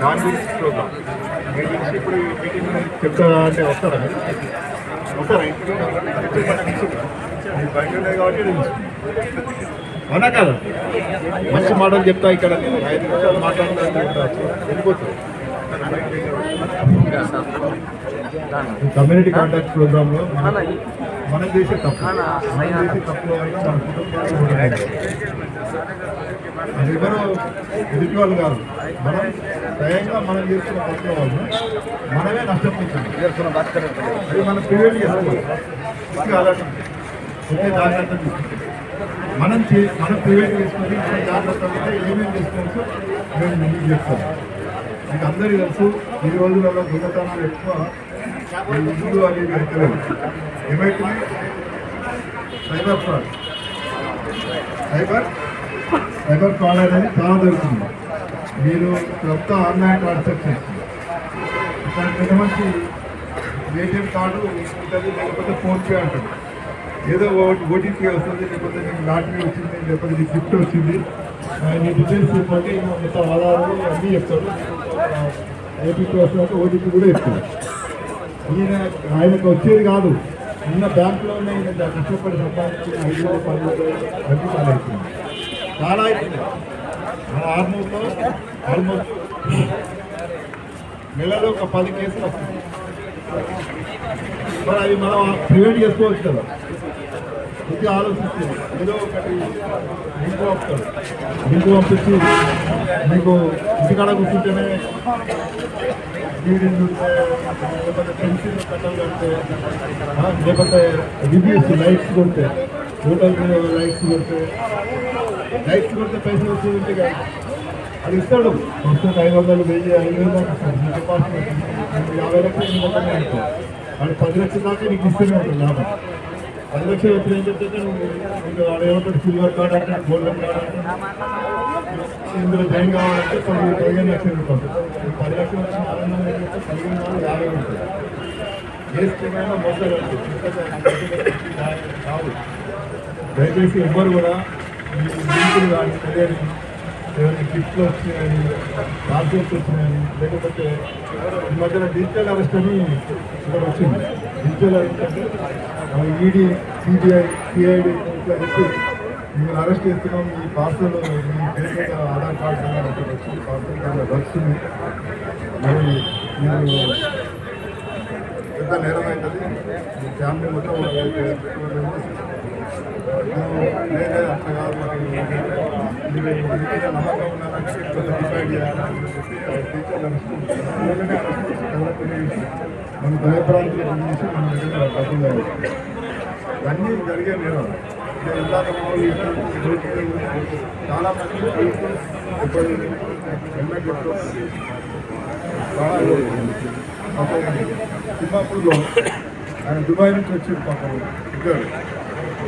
Non meeting programme meetings ఇప్పుడు meeting చెప్తా అంటే వస్తారా ఇంటికి? బయట కాబట్టి. అవునా కదా మంచి మాటలు చెప్తా ఇక్కడ నేను ఐదు నిమిషాలు మాట్లాడుతున్నాను వెళ్ళిపోతుంది కమ్యూనిటీ కాంటాక్ట్ ప్రోగ్రామ్లో మనం- చేసే తప్పు మనం చేసే తప్పు మన కుటుంబాలు ఎవరు ఎదుటి వాళ్ళు కాదు. మనం స్వయంగా మనం చేస్తున్న తప్పుల వాళ్ళు మనమే నష్టపోతుంది అది మనం ప్రివెంట్ చేసుకోవాలి. జాగ్రత్త మనం చే మనం ప్రివెంట్ చేసుకొని మనం జాగ్రత్త ఏమేమి చేసుకోవచ్చు మేము ముందుకు చేస్తాం. మీకు అందరికీ తెలుసు ఈ రోజులలో దొంగతనాలు ఎక్కువ ఈ ఇల్లు అనేవి అవుతలేదు ఏమైతున్నాయి cyber fraud. Cyber cyber fraud అనేది చాలా జరుగుతుంది మీరు కొత్త ఆన్లైన్ ట్రాన్సాక్షన్స్ ఇక్కడ పెద్ద మంచి ఏటీఎం కార్డు ఉంటుంది లేకపోతే ఫోన్పే అంటాడు. ఏదో ఓటీపీ వస్తుంది లేకపోతే నీకు లాటరీ వచ్చింది లేకపోతే నీకు గిఫ్ట్ వచ్చింది. ఆ, నీ డీటెయిల్స్ ఇవ్వండి మొత్తం ఆధారాలు అన్నీ చెప్తాడు ఓటీపీ వస్తుందంటే ఓటీపీ కూడా చెప్తాడు. ఈయన ఆయనకు వచ్చేది కాదు. ఉన్న బ్యాంకులో ఉన్న ఈయన కష్టపడి సంపాదించిన ఐదు వేలు పది వేలు అన్నీ చాలా చాలా అవుతుంది మన ఆర్మూర్లో ఆల్మోస్ట్ నెలలో ఒక పది కేసులు వస్తుంది మరి అవి మనం ప్రివెంట్ చేసుకోవచ్చు కదా ఇది ఆలోచిస్తే ఏదో ఒకటి లింక్ పంపుతాడు లింక్ పంపించి మీకు ఇంటికాడ కూర్చుంటేనే వీడియోలు లేకపోతే పెన్సిల్ కట్టలు కడితే లేకపోతే రివ్యూస్ లైక్స్ కొడితే హోటల్ మీద లైక్స్ కొడితే లైక్స్ కొడితే పైసలు వచ్చేది ఉంటే అది ఇస్తాడు. వస్తుంది ఐదు వందలు వెయ్యి ఐదు వేలు దాకా యాభై లక్షలు నీ మొత్తం అనుకో వాడు పది లక్షల దాకా నీకు ఇస్తూనే ఉంటుంది లాభం. పది లక్షలు ఎప్పుడు ఏం చెప్తే నువ్వు వాడు ఏమంటాడు సిల్వర్ కార్డ్ అంటే గోల్డెన్ కార్డ్ అంటే. ఇందులో జాయిన్ కావాలంటే పది పదిహేను లక్షలు ఉంటుంది పది లక్షలు వచ్చిన ఆనందం ఏంటంటే పదిహేను వందలు యాభై ఉంటుంది ఏ స్కీమ్ అయినా మోసాలు కావు దయచేసి ఎవ్వరు కూడా లింకులు కానీ తెలియని ఏమైనా గిఫ్ట్లు వచ్చినాయని పాస్వర్డ్స్ వచ్చినాయని లేకపోతే ఈ మధ్యన డిజిటల్ అరెస్ట్ అని ఇక్కడ వచ్చింది. డిజిటల్ అరెస్ట్ అంటే ఈడీ సిబిఐ సిఐడి ఇట్లా చెప్పి మీరు అరెస్ట్ చేస్తున్నాం ఈ పార్సల్ మీ పేరు మీద ఆధార్ కార్డు మీద వచ్చి పార్సల్ కార్డు వచ్చింది మరి మీరు పెద్ద నేరం అవుతుంది మీ ఫ్యామిలీ మొత్తం లేదా అట్లా కాదు నమ్మకం ఉన్నారంటే కొంచెం డిసైడ్ చేయాలని చెప్పి టీచర్లు మన భయప్రాంతులకు చేసి మన దగ్గర డబ్బులు ఇవన్నీ జరిగే నేను ఇందాక చాలా మంది ఇప్పుడు హెల్మెట్ ఆయన దుబాయ్ నుంచి వచ్చి పాపం ఇద్దరు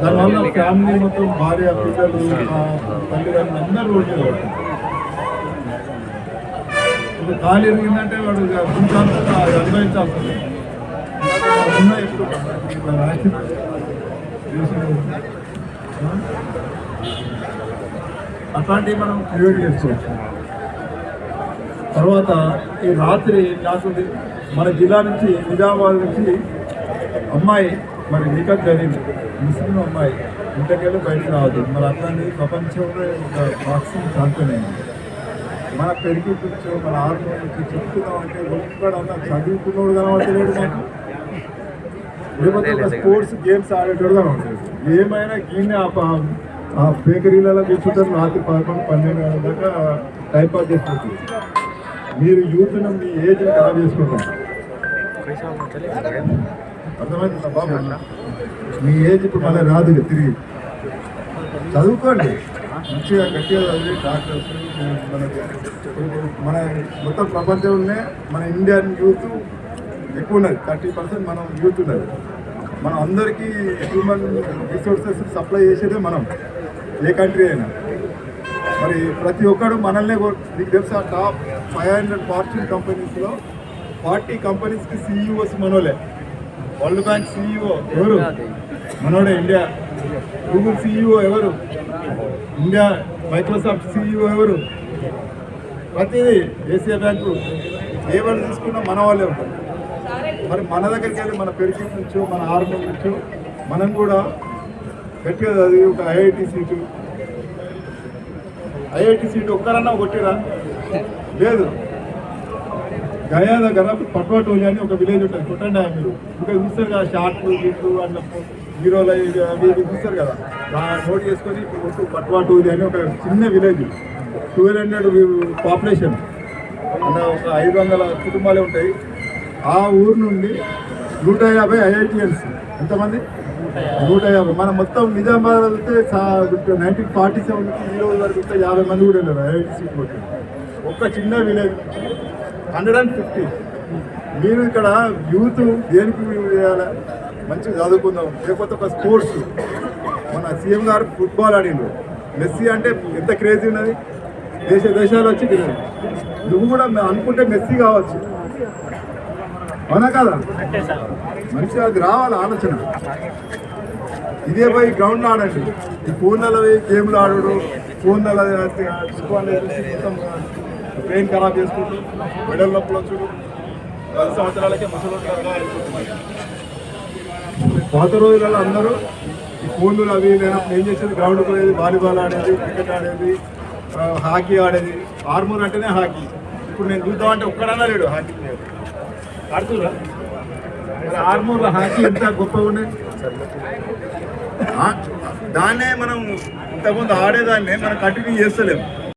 దానివల్ల ఫ్యామిలీ మొత్తం భార్య పిల్లలు తల్లిదండ్రులు అందరూ రోడ్డు. ఇప్పుడు కాలు ఎరిగిందంటే వాడు ఇక జీవితాంతంగా అది అనుభవించాల్సి వస్తుంది. ఇందాక ఉన్న ఎక్కువ ఇట్లా రాసి చేసిన- ఆ? అట్లాంటివి మనం ప్రివెంట్ చేసుకోవచ్చు తర్వాత ఈ రాత్రి నాకు మన జిల్లా నుంచి నిజామాబాద్ నుంచి అమ్మాయి మరి నికట్ జరిగింది ముస్లిం అమ్మాయి ఇంటికెళ్ళి బయటకు రావద్దు. మరి అట్లాంటి ప్రపంచంలో ఒక బాక్సింగ్ ఛాంపియన్ అయింది. మన పెరిగి గురించి మన ఆర్మీ చెప్తున్నాం అంటే ఒక్కడ అన్న చదువుకున్నోడు కనబడతలేడు మాకు. లేకపోతే ఒక స్పోర్ట్స్ గేమ్స్ ఆడేటోడు కనబడతాడు ఏమైనా గీనే ఆ బేకరీలలో కూర్చుంటారు రాత్రి పదకొండు పన్నెండు గంటల దాకా టైం పాస్ చేసుకుంటారు. మీరు యూత్ను మీ ఏజ్ ఖరాబ్ చేసుకుంటారు. అర్థమైంది బాబు? మీ ఏజ్ ఇప్పుడు మళ్ళీ రాదు తిరిగి. చదువుకోండి. మంచిగా గట్టిగా చదివి డాక్టర్స్ మనకి మన మొత్తం ప్రపంచంలోనే మన ఇండియన్ యూత్ ఎక్కువ ఉన్నది థర్టీ పర్సెంట్ మనం యూత్ ఉన్నది. మనం అందరికీ హ్యూమన్ రిసోర్సెస్ సప్లై చేసేదే మనం. ఏ కంట్రీ అయినా. మరి ప్రతి ఒక్కడు మనల్నే మీకు నీకు తెలుసా టాప్ ఫైవ్ హండ్రెడ్ ఫార్చ్యూన్ కంపెనీస్లో ఫార్టీ కంపెనీస్కి సీఈఓస్ మనోలే. వరల్డ్ బ్యాంక్ సీఈఓ ఎవరు? మనోడే ఇండియా. గూగుల్ సీఈఓ ఎవరు? ఇండియా. మైక్రోసాఫ్ట్ సీఈఓ ఎవరు? ప్రతిదీ ఏసీఐ బ్యాంకు. ఏ వాళ్ళు తీసుకున్నా మన వాళ్ళే ఉంటారు. మరి మన దగ్గరికి వెళ్ళి మన పెరిగి నుంచో మన ఆర్మీ నుంచో మనం కూడా గట్టిగా చదివి ఒక ఐఐటి సీటు. ఐఐటి సీటు ఒక్కరన్నా కొట్టిరా? లేదు. గయా దగ్గర పట్వాటోలి అని ఒక విలేజ్ ఉంటుంది. కొట్టండి మీరు. ఇంకా చూస్తారు కదా షార్ట్లు గీట్లు అట్లా హీరోలు అవి చూస్తారు కదా. దాన్ని నోట్ చేసుకొని ఇప్పుడు కొట్టు పట్వాటోలి అని ఒక చిన్న విలేజ్. Twelve hundred population. అంటే ఒక ఐదు వందల కుటుంబాలే ఉంటాయి. ఆ ఊరు నుండి నూట యాభై ఐఐటిఎన్స్ ఎంతమంది? నూట యాభై. మనం మొత్తం నిజామాబాద్ వెళ్తే నైన్టీన్ ఫార్టీ సెవెన్ ఈ రోజు వరకు యాభై మంది కూడా వెళ్ళారు ఐఐటి సీట్ ఒక ఒక్క చిన్న విలేజ్. Hundred and fifty. మీరు ఇక్కడ యూత్ దేనికి చేయాలి? మంచిగా చదువుకుందాం. లేకపోతే ఒక స్పోర్ట్స్. మన సీఎం గారు ఫుట్బాల్ ఆడిండు. మెస్సీ అంటే ఎంత క్రేజీ ఉన్నది? దేశ దేశాలు వచ్చి నువ్వు కూడా అనుకుంటే మెస్సీ కావచ్చు. అవునా కదా? మనిషి అది రావాలి ఆలోచన. ఇదే పోయి గ్రౌండ్లో ఆడండి. ఈ ఫోన్లలో పోయి గేమ్లు ఆడడు? ఫోన్లలో మొత్తం బ్రెయిన్ ఖరాబ్ చేసుకుంటూ మెడల్ నొప్పులు వచ్చుడు. పది సంవత్సరాలకే ముసలి పాత రోజులలో అందరూ ఈ ఫోన్లు అవి లేనప్పుడు ఏం చేసేది? గ్రౌండ్ పోయేది వాలీబాల్ ఆడేది క్రికెట్ ఆడేది హాకీ ఆడేది. ఆర్మూర్ అంటేనే హాకీ. ఇప్పుడు నేను చూద్దామంటే ఒక్కడన్నా లేడు హాకీ ప్లేయర్. ఆడుతురా మరి ఆర్మూర్లో హాకీ ఎంత గొప్పగా ఉండేది ఆ, దాన్నే మనం ఇంతకుముందు ఆడేదాన్నే మనం కంటిన్యూ చేస్తలేము